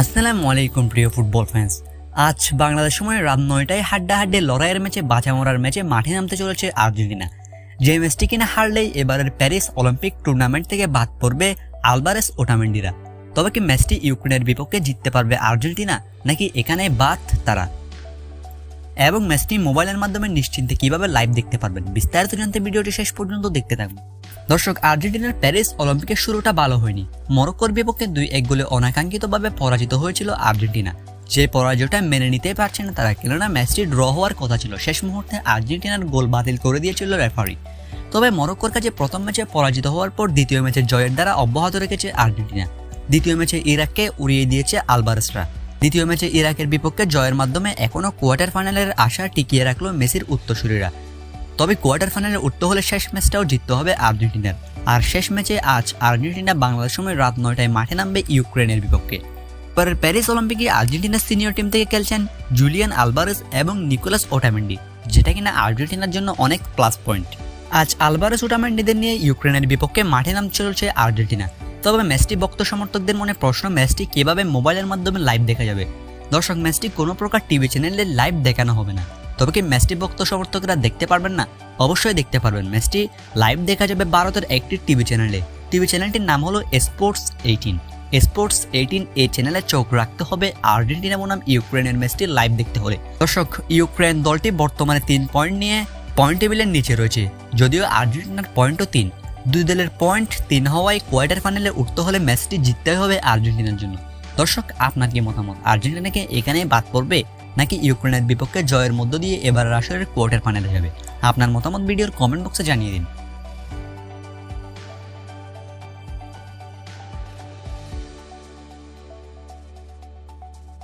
আসসালামু আলাইকুম প্রিয় ফুটবল ফ্যান্স আজ বাংলাদেশ সময় রাত নয়টায় হাড্ডা হাড্ডে লড়াইয়ের ম্যাচে বাঁচা মরার ম্যাচে মাঠে নামতে চলেছে আর্জেন্টিনা। যে ম্যাচটি কিনা হারলেই এবারের প্যারিস অলিম্পিক টুর্নামেন্ট থেকে বাদ পড়বে আলবারেস ওটামেন্ডিরা। তবে কি ম্যাচটি ইউক্রেনের বিপক্ষে জিততে পারবে আর্জেন্টিনা, নাকি এখানে বাদ তারা? এবং ম্যাচটি মোবাইলের মাধ্যমে নিশ্চিন্তে কীভাবে লাইভ দেখতে পারবেন। বিস্তারিত জানতে ভিডিওটি শেষ পর্যন্ত দেখতে থাকুন। দর্শক, আর্জেন্টিনার প্যারিস অলিম্পিকের শুরুটা ভালো হয়নি। মরক্কোর বিপক্ষে দুই এক গোলে অনাকাঙ্ক্ষিতভাবে পরাজিত হয়েছিল আর্জেন্টিনা। যে পরাজয়টা মেনে নিতে পারছে না তারা, কেননা ম্যাচটি ড্র হওয়ার কথা ছিল। শেষ মুহূর্তে আর্জেন্টিনার গোল বাতিল করে দিয়েছিল রেফারি। তবে মরক্কোর কাছে প্রথম ম্যাচে পরাজিত হওয়ার পর দ্বিতীয় ম্যাচে জয়ের দ্বারা অব্যাহত রেখেছে আর্জেন্টিনা। দ্বিতীয় ম্যাচে ইরাককে উড়িয়ে দিয়েছে আলবারেসরা। দ্বিতীয় ম্যাচে ইরাকের বিপক্ষে জয়ের মাধ্যমে এখনও কোয়ার্টার ফাইনালের আশা টিকিয়ে রাখল মেসির উত্তরসূরিরা। তবে কোয়ার্টার ফাইনালে উঠতে হলে শেষ ম্যাচটাও জিততে হবে আর্জেন্টিনার। আর শেষ ম্যাচে আজ আর্জেন্টিনা বাংলাদেশ সময় রাত নয়টায় মাঠে নামবে ইউক্রেনের বিপক্ষে। এবারের প্যারিস অলিম্পিকে আর্জেন্টিনার সিনিয়র টিম থেকে খেলছেন জুলিয়ান আলবারেস এবং নিকোলাস ওটামেন্ডি, যেটা কিনা আর্জেন্টিনার জন্য অনেক প্লাস পয়েন্ট। আজ আলবারেস ওটামেন্ডিদের নিয়ে ইউক্রেনের বিপক্ষে মাঠে নাম চলছে আর্জেন্টিনা। তবে ম্যাচটি ভক্ত সমর্থকদের মনে প্রশ্ন, ম্যাচটি কীভাবে মোবাইলের মাধ্যমে লাইভ দেখা যাবে? দর্শক, ম্যাচটি কোনো প্রকার টিভি চ্যানেলে লাইভ দেখানো হবে না। তবে কি ম্যাচটি ভক্ত সমর্থকরা দেখতে পারবেন না? অবশ্যই দেখতে পারবেন। ম্যাচটি লাইভ দেখা যাবে ভারতের একটি টিভি চ্যানেলে টিভি চ্যানেলটির নাম হলো স্পোর্টস এইটিন স্পোর্টস এইটিন এই চ্যানেলে চোখ রাখতে হবে আর্জেন্টিনা বনাম ইউক্রেনের ম্যাচটি লাইভ দেখতে হলে। দর্শক, ইউক্রেন দলটি বর্তমানে তিন পয়েন্ট নিয়ে পয়েন্ট টেবিলের নিচে রয়েছে। যদিও আর্জেন্টিনার পয়েন্টও তিন। দুই দলের পয়েন্ট তিন হওয়ায় কোয়ার্টার ফাইনালে উঠতে হলে ম্যাচটি জিততে হবে আর্জেন্টিনার জন্য। দর্শক, আপনার কি মতামত? আর্জেন্টিনাকে এখানে বাদ পড়বে, নাকি ইউক্রেনের বিপক্ষে জয়ের মধ্য দিয়ে এবার রাশিয়ার কোয়ার্টার ফাইনালে যাবে? আপনার মতামত ভিডিওর কমেন্ট বক্সে জানিয়ে দিন।